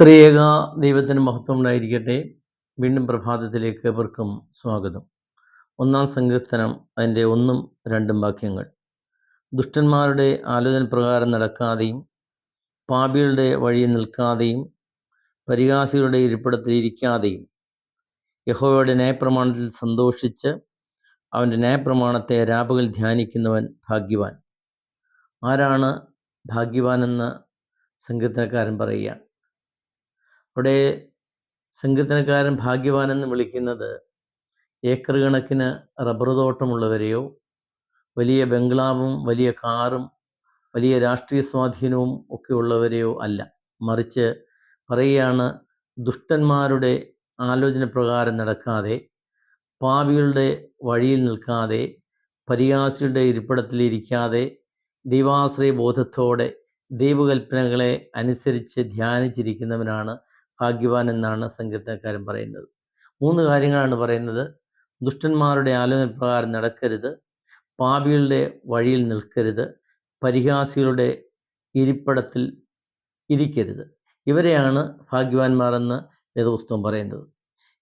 ത്രിയേക ദൈവത്തിന് മഹത്വം ഉണ്ടായിരിക്കട്ടെ വീണ്ടും പ്രഭാതത്തിലേക്ക് ഏവർക്കും സ്വാഗതം. ഒന്നാം സങ്കീർത്തനം അതിന്റെ ഒന്നും രണ്ടും വാക്യങ്ങൾ. ദുഷ്ടന്മാരുടെ ആലോചന പ്രകാരം നടക്കാതെയും പാപികളുടെ വഴിയിൽ നിൽക്കാതെയും പരിഹാസികളുടെ ഇരിപ്പിടത്തിൽ ഇരിക്കാതെയും യഹോവയുടെ ന്യായപ്രമാണത്തിൽ സന്തോഷിച്ച് അവന്റെ ന്യായപ്രമാണത്തെ രാപകൽ ധ്യാനിക്കുന്നവൻ ഭാഗ്യവാൻ. ആരാണ് ഭാഗ്യവാനെന്ന് സങ്കീർത്തനക്കാരൻ പറയുകയാണ് അവിടെ സങ്കീർത്തനക്കാരൻ ഭാഗ്യവാനെന്ന് വിളിക്കുന്നത് ഏക്കർ കണക്കിന് റബ്ബർ തോട്ടമുള്ളവരെയോ വലിയ ബംഗ്ലാവും വലിയ കാറും വലിയ രാഷ്ട്രീയ സ്വാധീനവും ഒക്കെ ഉള്ളവരെയോ അല്ല. മറിച്ച് പറയുകയാണ് ദുഷ്ടന്മാരുടെ ആലോചന പ്രകാരം നടക്കാതെ പാപികളുടെ വഴിയിൽ നിൽക്കാതെ പരിഹാസിയുടെ ഇരിപ്പിടത്തിലിരിക്കാതെ ദൈവാശ്രയ ബോധത്തോടെ ദൈവകൽപ്പനകളെ അനുസരിച്ച് ധ്യാനിച്ചിരിക്കുന്നവനാണ് ഭാഗ്യവാൻ എന്നാണ് സങ്കീർത്തനക്കാരൻ പറയുന്നത്. മൂന്ന് കാര്യങ്ങളാണ് പറയുന്നത്. ദുഷ്ടന്മാരുടെ ആലോചന പ്രകാരം നടക്കരുത്. പാപികളുടെ വഴിയിൽ നിൽക്കരുത്. പരിഹാസികളുടെ ഇരിപ്പിടത്തിൽ ഇരിക്കരുത്. ഇവരെയാണ് ഭാഗ്യവാന്മാർ എന്ന് വേദപുസ്തകം പറയുന്നത്.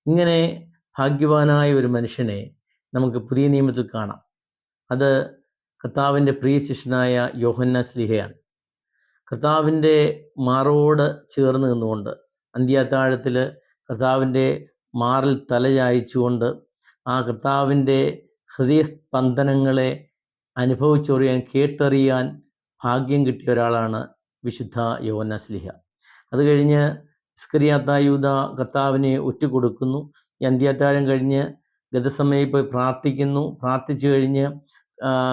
ഇങ്ങനെ ഭാഗ്യവാനായ ഒരു മനുഷ്യനെ നമുക്ക് പുതിയ നിയമത്തിൽ കാണാം. അത് കർത്താവിന്റെ പ്രിയ ശിഷ്യനായ യോഹന്ന സ്ലിഹയാണ് കർത്താവിന്റെ മാറോട് ചേർന്ന് നിന്നുകൊണ്ട് അന്ത്യത്താഴത്തിൽ കർത്താവിന്റെ മാറിൽ തലചായച്ചുകൊണ്ട് ആ കർത്താവിന്റെ ഹൃദയസ്പന്ദനങ്ങളെ അനുഭവിച്ചറിയാൻ കേട്ടറിയാൻ ഭാഗ്യം കിട്ടിയ ഒരാളാണ് വിശുദ്ധ യോന സ്ലിഹ. അത് കഴിഞ്ഞ് ഇസ്കരിയാത്തായൂത കർത്താവിനെ ഒറ്റുകൊടുക്കുന്നു. ഈ അന്ത്യാത്താഴം കഴിഞ്ഞ് ഗതസമയം പോയി പ്രാർത്ഥിക്കുന്നു. പ്രാർത്ഥിച്ചു കഴിഞ്ഞ്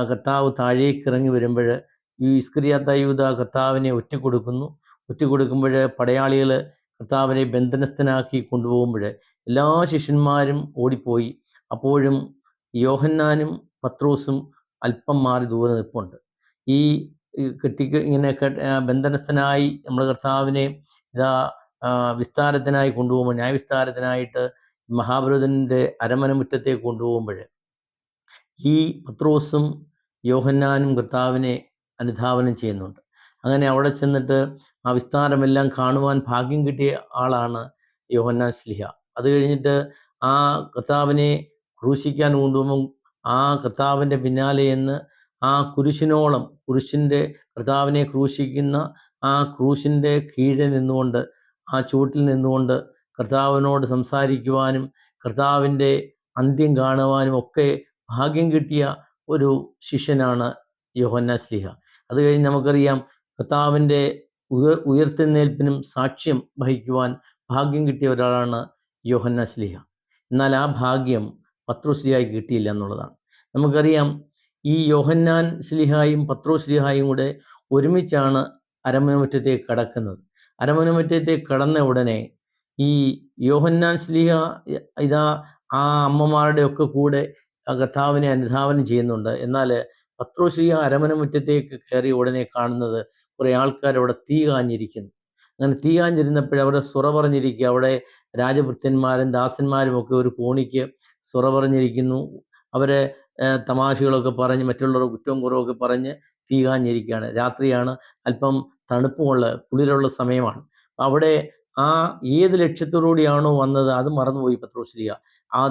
കർത്താവ് താഴേക്ക് ഇറങ്ങി വരുമ്പോൾ ഈ ഇസ്കരിയാത്തായൂത കർത്താവിനെ ഒറ്റുകൊടുക്കുന്നു. ഒറ്റുകൊടുക്കുമ്പോൾ പടയാളികൾ കർത്താവിനെ ബന്ധനസ്ഥനാക്കി കൊണ്ടുപോകുമ്പോൾ എല്ലാ ശിഷ്യന്മാരും ഓടിപ്പോയി. അപ്പോഴും യോഹന്നാനും പത്രോസും അല്പം മാറി ദൂരെ നിൽപ്പുണ്ട്. ഈ കെട്ടിക്ക് ഇങ്ങനെ ബന്ധനസ്ഥനായി നമ്മൾ കർത്താവിനെ ഇതാ വിസ്താരത്തിനായി കൊണ്ടുപോകുമ്പോൾ ന്യായവിസ്താരത്തിനായിട്ട് മഹാപുരുതന്റെ അരമന മുറ്റത്തേക്ക് കൊണ്ടുപോകുമ്പോൾ ഈ പത്രോസും യോഹന്നാനും കർത്താവിനെ അനുധാവനം ചെയ്യുന്നുണ്ട്. അങ്ങനെ അവിടെ ചെന്നിട്ട് ആ വിസ്താരമെല്ലാം കാണുവാൻ ഭാഗ്യം കിട്ടിയ ആളാണ് യോഹന്നാൻ സ്ലിഹ. അത് കഴിഞ്ഞിട്ട് ആ കർത്താവിനെ ക്രൂശിക്കാൻ കൊണ്ടുപോകുമ്പം ആ കർത്താവിന്റെ പിന്നാലെ എന്ന് ആ കുരിശിനോളം കുരിശിന്റെ കർത്താവിനെ ക്രൂശിക്കുന്ന ആ ക്രൂശിന്റെ കീഴിൽ നിന്നുകൊണ്ട് ആ ചൂട്ടിൽ നിന്നുകൊണ്ട് കർത്താവിനോട് സംസാരിക്കുവാനും കർത്താവിന്റെ അന്ത്യം കാണുവാനും ഒക്കെ ഭാഗ്യം കിട്ടിയ ഒരു ശിഷ്യനാണ് യോഹന്ന സ്ലിഹ. അത് കഴിഞ്ഞ് നമുക്കറിയാം കർത്താവിന്റെ ഉയർ ഉയർത്തെഴുന്നേൽപ്പിനും സാക്ഷ്യം വഹിക്കുവാൻ ഭാഗ്യം കിട്ടിയ ഒരാളാണ് യോഹന്ന ശ്ലീഹ. എന്നാൽ ആ ഭാഗ്യം പത്രോശ്ലീഹായി കിട്ടിയില്ല എന്നുള്ളതാണ്. നമുക്കറിയാം ഈ യോഹന്നാൻ ശ്ലീഹായും പത്രോശ്ലീഹായും കൂടെ ഒരുമിച്ചാണ് അരമനമുറ്റത്തേക്ക് കടക്കുന്നത്. അരമനമുറ്റത്തേക്ക് കടന്ന ഉടനെ ഈ യോഹന്നാൻ ശ്ലീഹ ഇതാ ആ അമ്മമാരുടെ ഒക്കെ കൂടെ കർത്താവിനെ അനുധാവനം ചെയ്യുന്നുണ്ട്. എന്നാൽ പത്രോശ്ലീഹ അരമനമുറ്റത്തേക്ക് കയറി ഉടനെ കാണുന്നത് കുറേ ആൾക്കാർ അവിടെ തീ കാഞ്ഞിരിക്കുന്നു. അങ്ങനെ തീ കാഞ്ഞിരുന്നപ്പോഴേ അവിടെ സുറ പറഞ്ഞിരിക്കുക. അവിടെ രാജഭൃത്യന്മാരും ദാസന്മാരും ഒക്കെ ഒരു കോണിക്ക് സുറ പറഞ്ഞിരിക്കുന്നു. അവരെ തമാശകളൊക്കെ പറഞ്ഞ് മറ്റുള്ളവർ കുറ്റവും കുറവൊക്കെ പറഞ്ഞ് തീ കാഞ്ഞിരിക്കുകയാണ്. രാത്രിയാണ് അല്പം തണുപ്പുമുള്ള കുളിരുള്ള സമയമാണ്. അവിടെ ആ ഏത് ലക്ഷ്യത്തോടുകൂടിയാണോ വന്നത് അത് മറന്നുപോയി പത്രോശ്രീയ. ആ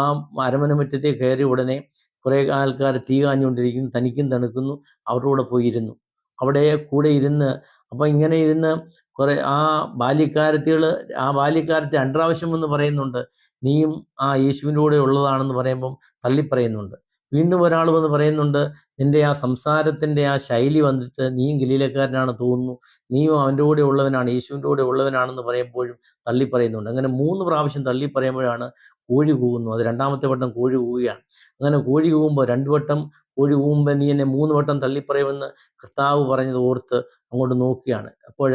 ആ അരമന മുറ്റത്തെ കയറി ഉടനെ കുറേ ആൾക്കാർ തീ കാഞ്ഞുകൊണ്ടിരിക്കുന്നു തനിക്കും തണുക്കുന്നു അവരുടെ കൂടെ പോയിരുന്നു. അവിടെ കൂടെ ഇരുന്ന് അപ്പം ഇങ്ങനെ ഇരുന്ന് കുറേ ആ ബാല്യക്കാരത്തികൾ ആ ബാല്യക്കാരത്തെ രണ്ടാവശ്യം എന്ന് പറയുന്നുണ്ട്. നീയും ആ യേശുവിന്റെ കൂടെ ഉള്ളതാണെന്ന് പറയുമ്പം തള്ളിപ്പറയുന്നുണ്ട്. വീണ്ടും ഒരാൾ വന്ന് പറയുന്നുണ്ട് നിന്റെ ആ സംസാരത്തിന്റെ ആ ശൈലി വന്നിട്ട് നീയും ഗലീലക്കാരനാണ് തോന്നുന്നു. നീയും അവന്റെ കൂടെ ഉള്ളവനാണ് യേശുവിന്റെ കൂടെ ഉള്ളവനാണെന്ന് പറയുമ്പോഴും തള്ളിപ്പറയുന്നുണ്ട്. അങ്ങനെ മൂന്ന് പ്രാവശ്യം തള്ളിപ്പറയുമ്പോഴാണ് കോഴി കൂകുന്നു അത് രണ്ടാമത്തെ വട്ടം കോഴി കൂകുകയാണ്. അങ്ങനെ കോഴി കൂകുമ്പോൾ രണ്ടു വട്ടം കൂവുമ്പോൾ നീ എന്നെ മൂന്ന് വട്ടം തള്ളിപ്പറയുമെന്ന് കർത്താവ് പറഞ്ഞത് ഓർത്ത് അങ്ങോട്ട് നോക്കിയാണ്. അപ്പോൾ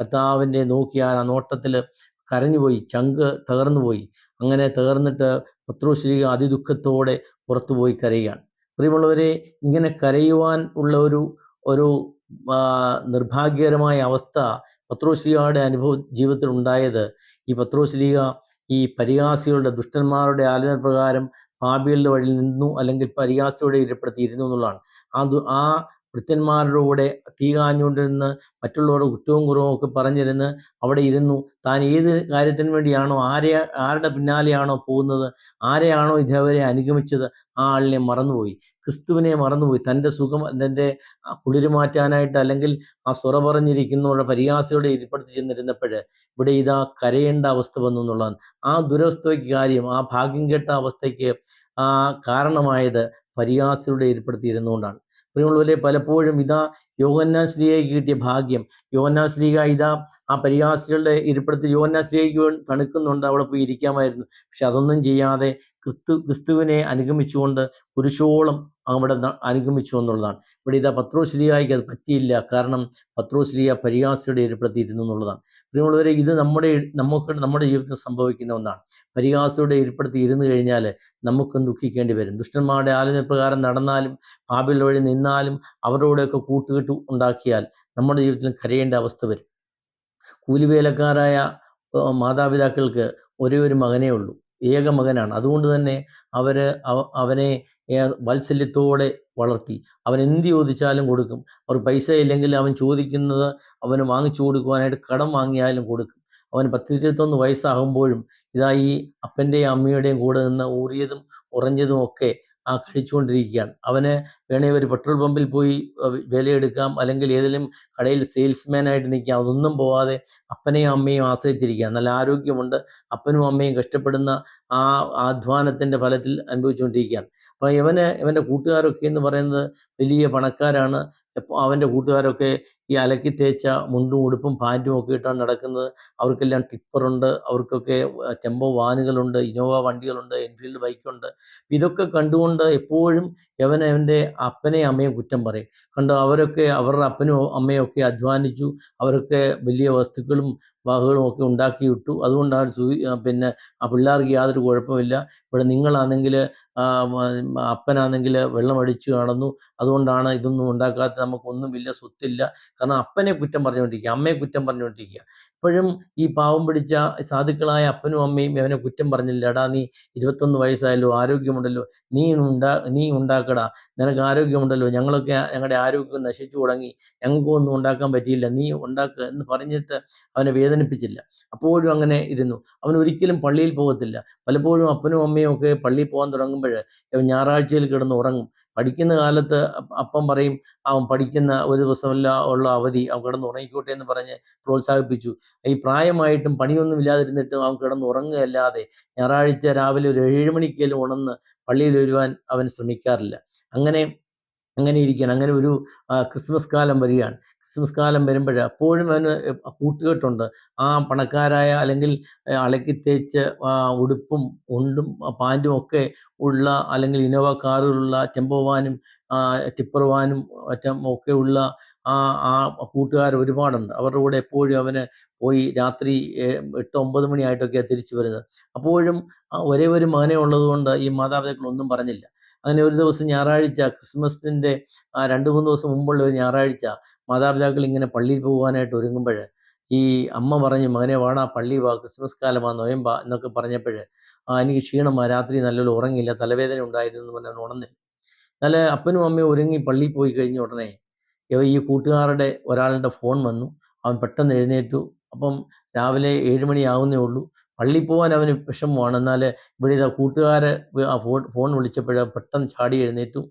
കർത്താവിന്റെ നോക്കിയ ആ നോട്ടത്തിൽ കരഞ്ഞുപോയി ചങ്ക് തകർന്നു പോയി അങ്ങനെ തകർന്നിട്ട് പത്രോശ്രീ അതിദുഃഖത്തോടെ പുറത്തുപോയി കരയുകയാണ്. പ്രിയമുള്ളവരെ ഇങ്ങനെ കരയുവാൻ ഉള്ള ഒരു ഒരു നിർഭാഗ്യകരമായ അവസ്ഥ പത്രോശ്രീകയുടെ അനുഭവ ജീവിതത്തിൽ ഉണ്ടായത് ഈ പത്രോശ്രീക ഈ പരിഹാസികളുടെ ദുഷ്ടന്മാരുടെ ആലോചന പ്രകാരം പാപികളുടെ വഴിയിൽ നിന്നു അല്ലെങ്കിൽ പരിഹാസയോടെ ഇരപ്പെടുത്തിയിരുന്നു എന്നുള്ളതാണ്. ആ ആ ഭൃത്യന്മാരുടെ കൂടെ തീ കാഞ്ഞുകൊണ്ടിരുന്ന് മറ്റുള്ളവരുടെ കുറ്റവും കുറവും ഒക്കെ പറഞ്ഞിരുന്ന് അവിടെ ഇരുന്നു. താൻ ഏത് കാര്യത്തിന് വേണ്ടിയാണോ ആരെ ആരുടെ പിന്നാലെയാണോ പോകുന്നത് ആരെയാണോ ഇതേവരെ അനുഗമിച്ചത് ആ ആളിനെ മറന്നുപോയി. ക്രിസ്തുവിനെ മറന്നുപോയി. തന്റെ സുഖം തന്റെ കുളിര് മാറ്റാനായിട്ട് അല്ലെങ്കിൽ ആ സ്വറ പറഞ്ഞിരിക്കുന്നവരുടെ പരിഹാസയോടെ ഇരിപ്പെടുത്തി ചെന്നിരുന്നപ്പോൾ ഇവിടെ ഇതാ കരയേണ്ട അവസ്ഥ വന്നു എന്നുള്ളതാണ്. ആ ദുരവസ്ഥയ്ക്ക് കാര്യം ആ ഭാഗ്യം കെട്ട അവസ്ഥയ്ക്ക് കാരണമായത് പരിഹാസയോടെ ഏർപ്പെടുത്തിയിരുന്നുകൊണ്ടാണ് പ്രിയമുള്ളവരെ പലപ്പോഴും ഇതാ യോഹന്നാൻ ശ്രീയയ്ക്ക് കിട്ടിയ ഭാഗ്യം. യോഹന്നാൻ ശ്രീക ഇതാ ആ പരിഹാസികളുടെ ഇരിപ്പിടത്തിൽ യോഹന്നാൻ ശ്രീയയ്ക്ക് തണുക്കുന്നുണ്ട്. അവിടെ പോയി ഇരിക്കാമായിരുന്നു. പക്ഷെ അതൊന്നും ചെയ്യാതെ ക്രിസ്തു ക്രിസ്തുവിനെ അനുഗമിച്ചുകൊണ്ട് പുരുഷോളം അവിടെ അനുഗമിച്ചു എന്നുള്ളതാണ്. ഇവിടെ ഇതാ പത്രോശ്രീയായിക്ക് അത് പറ്റിയില്ല. കാരണം പത്രോശ്രീയ പരിഹാസിയുടെ ഇരിപ്പിടത്തിയിരുന്നു എന്നുള്ളതാണ്. പ്രിയമുള്ളവരെ ഇത് നമ്മുടെ നമുക്ക് നമ്മുടെ ജീവിതത്തിൽ സംഭവിക്കുന്ന ഒന്നാണ്. പരിഹാസിയുടെ ഇരിപ്പിടത്തിൽ ഇരുന്നു കഴിഞ്ഞാൽ നമുക്കും ദുഃഖിക്കേണ്ടി വരും. ദുഷ്ടന്മാരുടെ ആലോചന പ്രകാരം നടന്നാലും പാപിൽ വഴി നിന്നാലും അവരോടൊക്കെ കൂട്ടുകെട്ട് ഉണ്ടാക്കിയാൽ നമ്മുടെ ജീവിതത്തിൽ കരയേണ്ട അവസ്ഥ വരും. കൂലിവേലക്കാരായ മാതാപിതാക്കൾക്ക് ഒരേ ഒരു മകനേ ഉള്ളൂ. ഏക മകനാണ്. അതുകൊണ്ട് തന്നെ അവർ അവനെ വാത്സല്യത്തോടെ വളർത്തി. അവൻ എന്ത് ചോദിച്ചാലും കൊടുക്കും. അവർ പൈസ ഇല്ലെങ്കിൽ അവൻ ചോദിക്കുന്നത് അവന് വാങ്ങിച്ചു കൊടുക്കുവാനായിട്ട് കടം വാങ്ങിയാലും കൊടുക്കും. അവൻ പത്തിരുപത്തൊന്ന് വയസ്സാകുമ്പോഴും ഇതാ ഈ അപ്പന്റെയും അമ്മയുടെയും കൂടെ നിന്ന് ഊറിയതും ഉറഞ്ഞതും ഒക്കെ കഴിച്ചുകൊണ്ടിരിക്കുകയാണ്. അവന് വേണമെങ്കിൽ ഒരു പെട്രോൾ പമ്പിൽ പോയി വിലയെടുക്കാം. അല്ലെങ്കിൽ ഏതെങ്കിലും കടയിൽ സെയിൽസ്മാൻ ആയിട്ട് നിൽക്കാം. അതൊന്നും പോവാതെ അപ്പനെയും അമ്മയും ആശ്രയിച്ചിരിക്കുക നല്ല ആരോഗ്യമുണ്ട്. അപ്പനും അമ്മയും കഷ്ടപ്പെടുന്ന ആ അധ്വാനത്തിന്റെ ഫലത്തിൽ അനുഭവിച്ചുകൊണ്ടിരിക്കുകയാണ്. അപ്പോൾ ഇവന് ഇവന്റെ കൂട്ടുകാരൊക്കെ എന്ന് പറയുന്നത് വലിയ പണക്കാരാണ്. അവന്റെ കൂട്ടുകാരൊക്കെ ഈ അലക്കി തേച്ച മുണ്ടും ഉടുപ്പും പാന്റും ഒക്കെ ഇട്ടാണ് നടക്കുന്നത്. അവർക്കെല്ലാം ടിപ്പറുണ്ട്. അവർക്കൊക്കെ ടെമ്പോ വാനുകളുണ്ട് ഇന്നോവ വണ്ടികളുണ്ട് എൻഫീൽഡ് ബൈക്കുണ്ട്. ഇതൊക്കെ കണ്ടുകൊണ്ട് എപ്പോഴും യവൻ അവന്റെ അപ്പനെയും അമ്മയും കുറ്റം പറയും. കണ്ടോ അവരൊക്കെ അവരുടെ അപ്പനും അമ്മയൊക്കെ അധ്വാനിച്ചു. അവരൊക്കെ വലിയ വസ്തുക്കളും വാഹകളും ഒക്കെ ഉണ്ടാക്കി വിട്ടു അതുകൊണ്ടാണ് പിന്നെ ആ പിള്ളേർക്ക് യാതൊരു കുഴപ്പമില്ല. ഇവിടെ നിങ്ങളാണെങ്കിൽ അപ്പനാണെങ്കിൽ വെള്ളം അടിച്ചു നടന്നു. അതുകൊണ്ടാണ് ഇതൊന്നും ഉണ്ടാക്കാത്ത വലിയ സ്വത്തില്ല. കാരണം അപ്പനെ കുറ്റം പറഞ്ഞുകൊണ്ടിരിക്കുക അമ്മയെ കുറ്റം പറഞ്ഞുകൊണ്ടിരിക്കുക. ഇപ്പോഴും ഈ പാവം പിടിച്ച സാധുക്കളായ അപ്പനും അമ്മയും അവനെ കുറ്റം പറഞ്ഞില്ല എടാ നീ ഇരുപത്തൊന്ന് വയസ്സായല്ലോ ആരോഗ്യമുണ്ടല്ലോ നീ ഉണ്ടാ നീ ഉണ്ടാക്കടാ നിനക്ക് ആരോഗ്യമുണ്ടല്ലോ ഞങ്ങളൊക്കെ ഞങ്ങളുടെ ആരോഗ്യം നശിച്ചു തുടങ്ങി ഞങ്ങൾക്കും ഒന്നും ഉണ്ടാക്കാൻ പറ്റിയില്ല നീ ഉണ്ടാക്കുക എന്ന് പറഞ്ഞിട്ട് അവനെ വേദനിപ്പിച്ചില്ല. അപ്പോഴും അങ്ങനെ ഇരുന്നു. അവൻ ഒരിക്കലും പള്ളിയിൽ പോകത്തില്ല. പലപ്പോഴും അപ്പനും അമ്മയും ഒക്കെ പള്ളിയിൽ പോകാൻ തുടങ്ങുമ്പോൾ ഞായറാഴ്ചയിൽ കിടന്ന് ഉറങ്ങും. പഠിക്കുന്ന കാലത്ത് അപ്പ- പറയും അവൻ പഠിക്കുന്ന ഒരു ദിവസമല്ല ഉള്ള അവധി അവൻ കിടന്ന് ഉറങ്ങിക്കോട്ടെ എന്ന് പറഞ്ഞ് പ്രോത്സാഹിപ്പിച്ചു. ഈ പ്രായമായിട്ടും പണിയൊന്നും ഇല്ലാതിരുന്നിട്ടും അവൻ കിടന്ന് ഉറങ്ങുകയല്ലാതെ ഞായറാഴ്ച രാവിലെ ഒരു ഏഴ് മണിക്കേലും ഉണർന്ന് പള്ളിയിൽ വരുവാൻ അവൻ ശ്രമിക്കാറില്ല. അങ്ങനെ അങ്ങനെ ഇരിക്കുകയാണ്. അങ്ങനെ ഒരു ക്രിസ്മസ് കാലം വരികയാണ്. ക്രിസ്മസ് കാലം വരുമ്പോൾ അപ്പോഴും അവന് കൂട്ടുകെട്ടുണ്ട്. ആ പണക്കാരായ അല്ലെങ്കിൽ അളക്കി തേച്ച് ഉടുപ്പും ഉണ്ടും പാന്റും ഒക്കെ ഉള്ള അല്ലെങ്കിൽ ഇനോവ കാറുകളുള്ള ടെമ്പോ വാനും ആ, ടിപ്പർ വാനും ഒക്കെ ഉള്ള ആ ആ കൂട്ടുകാർ ഒരുപാടുണ്ട്. അവരുടെ കൂടെ എപ്പോഴും അവന് പോയി രാത്രി എട്ട് ഒമ്പത് മണിയായിട്ടൊക്കെയാണ് തിരിച്ചു വരുന്നത്. അപ്പോഴും ഒരേ ഒരു മകനെ ഉള്ളതുകൊണ്ട് ഈ മാതാപിതാക്കൾ ഒന്നും പറഞ്ഞില്ല. അങ്ങനെ ഒരു ദിവസം ഞായറാഴ്ച ക്രിസ്മസിന്റെ ആ രണ്ട് മൂന്ന് ദിവസം മുമ്പുള്ള ഒരു ഞായറാഴ്ച മാതാപിതാക്കൾ ഇങ്ങനെ പള്ളിയിൽ പോകാനായിട്ട് ഒരുങ്ങുമ്പോൾ ഈ അമ്മ പറഞ്ഞു മകനെ വാടാ പള്ളി വാ ക്രിസ്മസ് കാലമാ നോയമ്പ എന്നൊക്കെ പറഞ്ഞപ്പോൾ എനിക്ക് ക്ഷീണമാ രാത്രി നല്ലൊരു ഉറങ്ങില്ല തലവേദന ഉണ്ടായിരുന്നു എന്ന് പറഞ്ഞാൽ ഉണർന്നില്ല നല്ല അപ്പനും അമ്മയും ഒരുങ്ങി പള്ളിയിൽ പോയി കഴിഞ്ഞ ഉടനെ ഈ കൂട്ടുകാരുടെ ഒരാളുടെ ഫോൺ വന്നു. അവൻ പെട്ടെന്ന് എഴുന്നേറ്റു. അപ്പം രാവിലെ ഏഴ് മണിയാവുന്നേ ഉള്ളൂ. പള്ളിയിൽ പോകാൻ അവന് വിഷമമാണ്. എന്നാൽ ഇവിടെ ഇതാ കൂട്ടുകാരെ ഫോൺ ഫോൺ വിളിച്ചപ്പോൾ പെട്ടെന്ന് ചാടി എഴുന്നേറ്റു.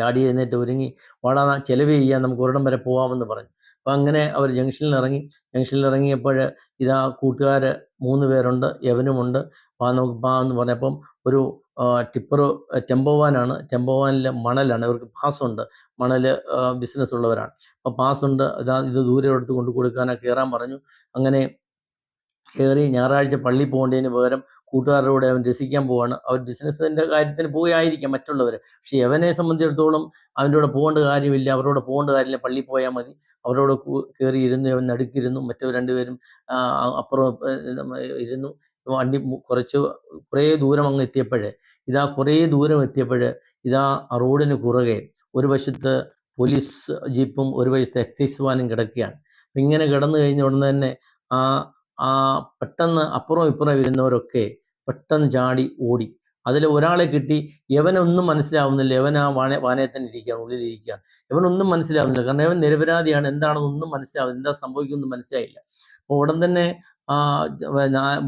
ചാടി എഴുന്നേറ്റ് ഒരുങ്ങി വാടാ ചെലവ് ചെയ്യാൻ നമുക്ക് ഒരിടം വരെ പോകാമെന്ന് പറഞ്ഞു. അപ്പം അങ്ങനെ അവർ ജംഗ്ഷനിൽ ഇറങ്ങി. ജംഗ്ഷനിൽ ഇറങ്ങിയപ്പോൾ ഇതാ കൂട്ടുകാർ മൂന്ന് പേരുണ്ട് യവനുമുണ്ട് വാ നമുക്ക് പാ എന്ന് പറഞ്ഞപ്പം ഒരു ടിപ്പർ ടെമ്പോ വാനാണ് മണലാണ്. ഇവർക്ക് പാസ്സുണ്ട്. മണൽ ബിസിനസ് ഉള്ളവരാണ് അപ്പോൾ പാസ്സുണ്ട്. ഇതാ ഇത് ദൂരെ എടുത്ത് കൊണ്ട് കൊടുക്കാനൊക്കെ കയറാൻ പറഞ്ഞു. അങ്ങനെ കയറി ഞായറാഴ്ച പള്ളി പോകേണ്ടതിന് പകരം കൂട്ടുകാരുടെ കൂടെ അവൻ രസിക്കാൻ പോവാണ്. അവർ ബിസിനസ്സിന്റെ കാര്യത്തിന് പോയായിരിക്കാം മറ്റുള്ളവർ പക്ഷെ അവനെ സംബന്ധിച്ചിടത്തോളം അവന്റെ കൂടെ പോകേണ്ട കാര്യമില്ല. അവരോട് പോകേണ്ട കാര്യമില്ല. പള്ളി പോയാൽ മതി. അവരോട് കയറിയിരുന്നു അവൻ നടുക്കിരുന്നു. മറ്റു രണ്ടുപേരും അപ്പുറം ഇരുന്നു. വണ്ടി കുറച്ച് കുറേ ദൂരം അങ്ങ് എത്തിയപ്പോഴേ ഇതാ കുറേ ദൂരം എത്തിയപ്പോഴേ ഇതാ റോഡിന് കുറുകെ ഒരു വശത്ത് പോലീസ് ജീപ്പും ഒരു വശത്ത് എക്സൈസ് വാനും കിടക്കുകയാണ്. ഇങ്ങനെ കിടന്നു കഴിഞ്ഞ ഉടനെ തന്നെ ആ ആ പെട്ടെന്ന് അപ്പുറം ഇപ്പുറം വരുന്നവരൊക്കെ പെട്ടെന്ന് ചാടി ഓടി. അതിൽ ഒരാളെ കിട്ടി യവനൊന്നും മനസ്സിലാവുന്നില്ല. യവൻ ആ വാന തന്നെ ഇരിക്കുകയാണ് ഉള്ളിലിരിക്കുകയാണ്. ഇവനൊന്നും മനസ്സിലാവുന്നില്ല. കാരണം ഇവൻ നിരപരാധിയാണ്. എന്താണെന്നൊന്നും മനസ്സിലാവുന്നില്ല. എന്താ സംഭവിക്കുമെന്ന് മനസ്സിലായില്ല. അപ്പോൾ ഉടൻ തന്നെ ആ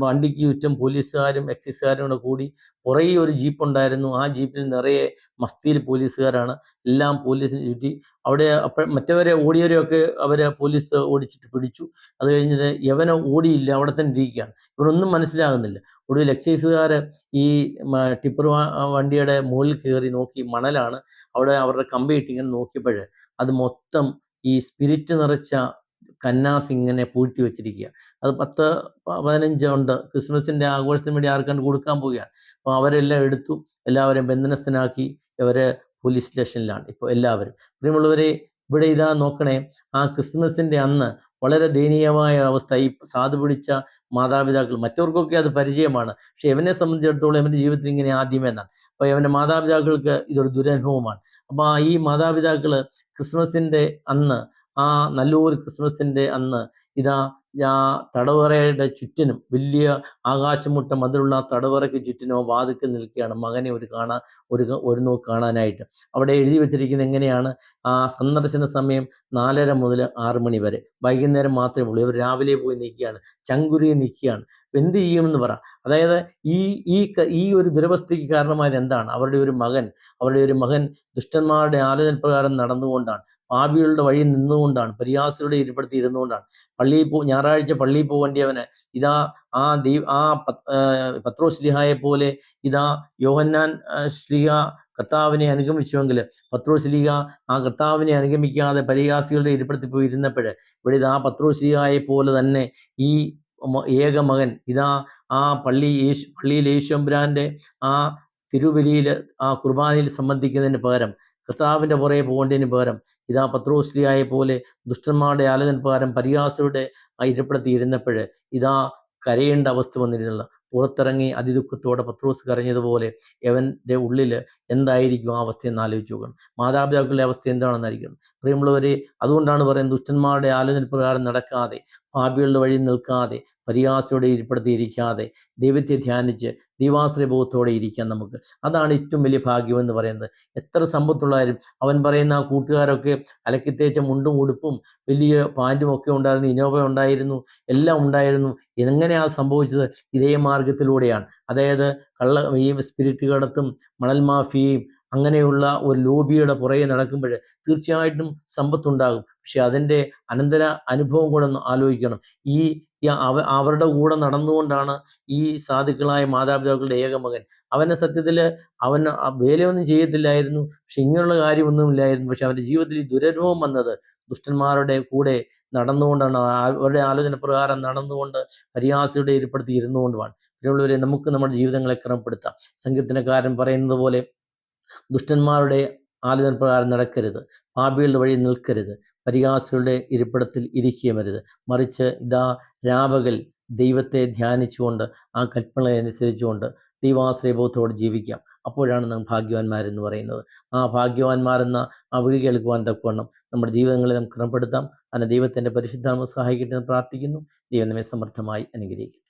വണ്ടിക്ക് ചുറ്റും പോലീസുകാരും എക്സൈസുകാരും കൂടെ കൂടി കുറേ ഒരു ജീപ്പ് ഉണ്ടായിരുന്നു. ആ ജീപ്പിൽ നിറയെ മസ്തിയിൽ പോലീസുകാരാണ്. എല്ലാം പോലീസിന് ചുറ്റി. അവിടെ അപ്പോൾ മറ്റവരെ ഓടിയവരെയൊക്കെ അവരെ പോലീസ് ഓടിച്ചിട്ട് പിടിച്ചു. അത് കഴിഞ്ഞിട്ട് യവന ഓടിയില്ല അവിടെ തന്നെ ഇരിക്കുകയാണ്. ഇവരൊന്നും മനസ്സിലാകുന്നില്ല. ഒടുവിൽ എക്സൈസുകാർ ഈ ടിപ്പർ വണ്ടിയുടെ മുകളിൽ കയറി നോക്കി മണലാണ്. അവിടെ അവരുടെ കമ്പിയിട്ട് ഇങ്ങനെ നോക്കിയപ്പോൾ അത് മൊത്തം ഈ സ്പിരിറ്റ് നിറച്ച കന്നാസ് ഇങ്ങനെ പൂഴ്ത്തി വെച്ചിരിക്കുക. അത് പത്ത് പ- പതിനഞ്ച് ഉണ്ട് ക്രിസ്മസിന്റെ ആഘോഷത്തിന് വേണ്ടി ആർക്കാണ്ട് കൊടുക്കാൻ പോവുകയാണ്. അപ്പോൾ അവരെല്ലാം എടുത്തു എല്ലാവരെയും ബന്ധനസ്ഥനാക്കി ഇവർ പോലീസ് സ്റ്റേഷനിലാണ് ഇപ്പോൾ എല്ലാവരും. പ്രിയമുള്ളവരെ ഇവിടെ ഇതാ നോക്കണേ. ആ ക്രിസ്മസിന്റെ അന്ന് വളരെ ദയനീയമായ അവസ്ഥ. ഈ സാധു പിടിച്ച മാതാപിതാക്കൾ മറ്റവർക്കൊക്കെ അത് പരിചയമാണ്. പക്ഷെ ഇവനെ സംബന്ധിച്ചിടത്തോളം ഇവന്റെ ജീവിതത്തിൽ ഇങ്ങനെ ആദ്യമേ എന്നാണ്. അപ്പോൾ ഇവന്റെ മാതാപിതാക്കൾക്ക് ഇതൊരു ദുരനുഭവമാണ്. അപ്പോൾ ഈ മാതാപിതാക്കൾ ക്രിസ്മസിന്റെ അന്ന് ആ നല്ലൊരു ക്രിസ്മസിന്റെ അന്ന് ഇതാ ആ തടവറയുടെ ചുറ്റിനും വലിയ ആകാശമുട്ട മതിലുള്ള തടവറയ്ക്ക് ചുറ്റിനോ വാതിക്കൽ നിൽക്കുകയാണ്. മകനെ ഒരു കാണാൻ ഒരു ഒരു നോക്ക് കാണാനായിട്ട്. അവിടെ എഴുതി വെച്ചിരിക്കുന്നത് എങ്ങനെയാണ്? ആ സന്ദർശന സമയം നാലര മുതൽ ആറ് മണി വരെ. വൈകുന്നേരം മാത്രമേ ഉള്ളൂ. ഇവർ രാവിലെ പോയി നിൽക്കുകയാണ്. ചങ്കുരി നിൽക്കുകയാണ്. എന്ത് ചെയ്യുമെന്ന് പറ. അതായത് ഈ ഈ ഈ ഒരു ദുരവസ്ഥയ്ക്ക് കാരണമായത് എന്താണ്? അവരുടെ ഒരു മകൻ അവരുടെ ഒരു മകൻ ദുഷ്ടന്മാരുടെ ആലോചന പ്രകാരം നടന്നുകൊണ്ടാണ്. പാപികളുടെ വഴി നിന്നുകൊണ്ടാണ് പരിയാസികളുടെ ഇരുപ്പെടുത്തി ഇരുന്നുകൊണ്ടാണ്. പള്ളിയിൽ പോ ഞായറാഴ്ച പള്ളിയിൽ പോകേണ്ടിയവന് ഇതാ ആ ദൈവ ആ പത്- ആ, പത്രോസ് ശ്ലീഹായെ പോലെ ഇതാ യോഹന്നാൻ ആ, ശ്ലീഹ കർത്താവിനെ അനുഗമിച്ചുവെങ്കിൽ പത്രോസ് ശ്ലീഹ ആ കർത്താവിനെ അനുഗമിക്കാതെ പരിഹാസികളുടെ ഇരുപ്പെടുത്തി പോയി ഇരുന്നപ്പോൾ ഇവിടെ ഇത് പത്രോസ് ശ്ലീഹായെ പോലെ തന്നെ ഈ ഏക മകൻ. ഇതാ ആ പള്ളി യേശു പള്ളിയിൽ യേശുമ്പുരാന്റെ ആ തിരുവലിയിൽ ആ കുർബാനയിൽ സംബന്ധിക്കുന്നതിന് പകരം കർത്താവിന്റെ പുറകെ പോകേണ്ടതിന് പകരം ഇതാ പത്രോശ്രീയായ പോലെ ദുഷ്ടന്മാരുടെ ആലോചന പ്രകാരം പരിഹാസയുടെ ഇരുന്നപ്പോൾ ഇതാ കരയേണ്ട അവസ്ഥ വന്നിരുന്നില്ല പുറത്തിറങ്ങി അതിദുഃഖത്തോടെ പത്രോസ് കരഞ്ഞതുപോലെ യവന്റെ ഉള്ളിൽ എന്തായിരിക്കും ആ അവസ്ഥ എന്ന് ആലോചിച്ച് നോക്കണം. മാതാപിതാക്കളുടെ അവസ്ഥ എന്താണെന്നായിരിക്കണം പ്രിയമുള്ളവരെ അതുകൊണ്ടാണ് പറയുന്നത് ദുഷ്ടന്മാരുടെ ആലോചന പ്രകാരം നടക്കാതെ പാപികളുടെ വഴി നിൽക്കാതെ പരിഹാസയോടെ ഇരിപ്പെടുത്തിയിരിക്കാതെ ദൈവത്തെ ധ്യാനിച്ച് ദൈവാശ്രയബോധത്തോടെ ഇരിക്കാൻ നമുക്ക്. അതാണ് ഏറ്റവും വലിയ ഭാഗ്യം എന്ന് പറയുന്നത്. എത്ര സമ്പത്തുള്ളവരും അവൻ പറയുന്ന ആ കൂട്ടുകാരൊക്കെ അലക്കിത്തേച്ച മുണ്ടും ഉടുപ്പും വലിയ പാന്റും ഒക്കെ ഉണ്ടായിരുന്നു ഇനോവ ഉണ്ടായിരുന്നു എല്ലാം ഉണ്ടായിരുന്നു. എങ്ങനെയാണ് സംഭവിച്ചത്? ഇതേ മാർഗത്തിലൂടെയാണ് അതായത് കള്ള ഈ സ്പിരിറ്റ് കടത്തും മണൽ മാഫിയയും അങ്ങനെയുള്ള ഒരു ലോബിയുടെ പുറകെ നടക്കുമ്പോൾ തീർച്ചയായിട്ടും സമ്പത്തുണ്ടാകും. പക്ഷെ അതിന്റെ അനന്തര അനുഭവം കൂടെ ഒന്ന് ആലോചിക്കണം. ഈ അവ അവരുടെ കൂടെ നടന്നുകൊണ്ടാണ് ഈ സാധുക്കളായ മാതാപിതാക്കളുടെ ഏക മകൻ അവനെ സത്യത്തിൽ അവൻ വേലയൊന്നും ചെയ്യത്തില്ലായിരുന്നു. പക്ഷെ ഇങ്ങനെയുള്ള കാര്യമൊന്നുമില്ലായിരുന്നു. പക്ഷെ അവന്റെ ജീവിതത്തിൽ ഈ ദുരനുഭവം വന്നത് ദുഷ്ടന്മാരുടെ കൂടെ നടന്നുകൊണ്ടാണ്. അവരുടെ ആലോചന പ്രകാരം നടന്നുകൊണ്ട് പരിഹാസിയുടെ ഏർപ്പെടുത്തി ഇരുന്നുകൊണ്ടുമാണ്. ഇതിനുള്ളവരെ നമുക്ക് നമ്മുടെ ജീവിതങ്ങളെ ക്രമപ്പെടുത്താം. സംഗീതനക്കാരൻ പറയുന്നത് പോലെ ദുഷ്ടന്മാരുടെ ആലോചന പ്രകാരം നടക്കരുത്. പാപികളുടെ വഴി നിൽക്കരുത്. പരിഹാസികളുടെ ഇരിപ്പിടത്തിൽ ഇരിക്കുകയുമരുത് മറിച്ച് ഇതാ രാപകൽ ദൈവത്തെ ധ്യാനിച്ചുകൊണ്ട് ആ കൽപ്പനകളെ അനുസരിച്ചുകൊണ്ട് ദൈവാശ്രയബോധത്തോടെ ജീവിക്കാം. അപ്പോഴാണ് നാം ഭാഗ്യവാന്മാരെന്ന് പറയുന്നത്. ആ ഭാഗ്യവാന്മാരെന്ന ആ വിളി കേൾക്കുവാൻ തക്കവണ്ണം നമ്മുടെ ജീവിതങ്ങളെ നാം ക്രമപ്പെടുത്താം. അതിന് ദൈവത്തിന്റെ പരിശുദ്ധാമ സഹായിക്കട്ടെ എന്ന് പ്രാർത്ഥിക്കുന്നു. ദൈവം നമ്മെ സമർത്ഥമായി അനുഗ്രഹിക്കും